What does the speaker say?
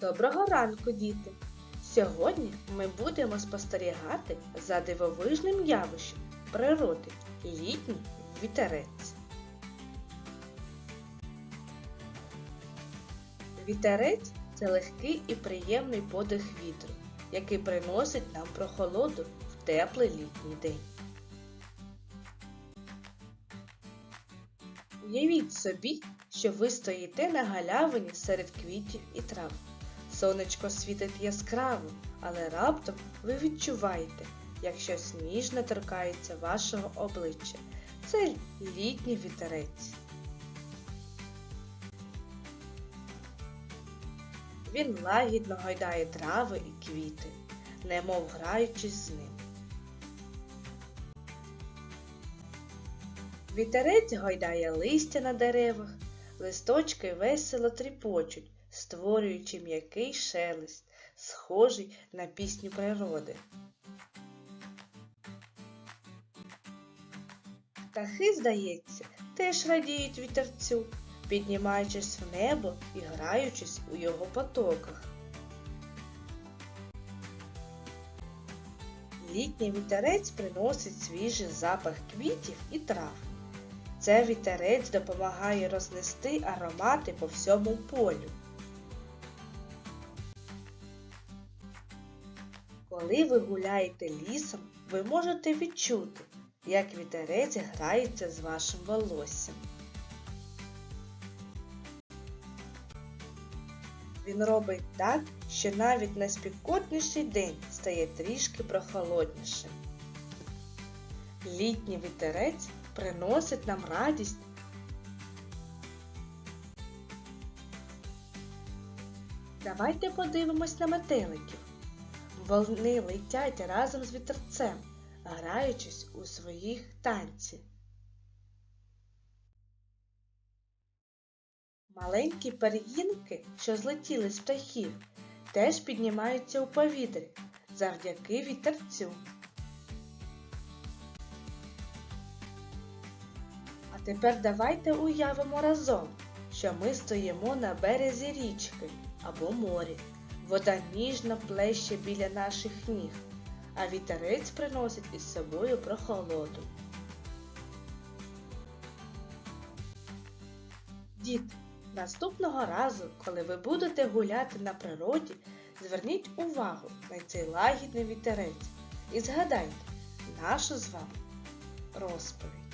Доброго ранку, діти! Сьогодні ми будемо спостерігати за дивовижним явищем природи літній вітерець. Вітерець це легкий і приємний подих вітру, який приносить нам прохолоду в теплий літній день. Уявіть собі, що ви стоїте на галявині серед квітів і трав. Сонечко світить яскраво, але раптом ви відчуваєте, як щось ніжно торкається вашого обличчя. Це літній вітерець. Він лагідно гойдає трави і квіти, немов граючись з ним. Вітерець гойдає листя на деревах, листочки весело тріпочуть, створюючи м'який шелест, схожий на пісню природи. Птахи, здається, теж радіють вітерцю, піднімаючись в небо і граючись у його потоках. Літній вітерець приносить свіжий запах квітів і трав. Це вітерець допомагає рознести аромати по всьому полю. Коли ви гуляєте лісом, ви можете відчути, як вітерець грається з вашим волоссям. Він робить так, що навіть найспекотніший день стає трішки прохолоднішим. Літній вітерець приносить нам радість. Давайте подивимось на метеликів. Вони летять разом з вітерцем, граючись у своїх танці. Маленькі пергінки, що злетіли з птахів, теж піднімаються у повітрі завдяки вітерцю. А тепер давайте уявимо разом, що ми стоїмо на березі річки або морі. Вода ніжно плеще біля наших ніг, а вітерець приносить із собою прохолоду. Діти, наступного разу, коли ви будете гуляти на природі, зверніть увагу на цей лагідний вітерець і згадайте нашу з вами розповідь.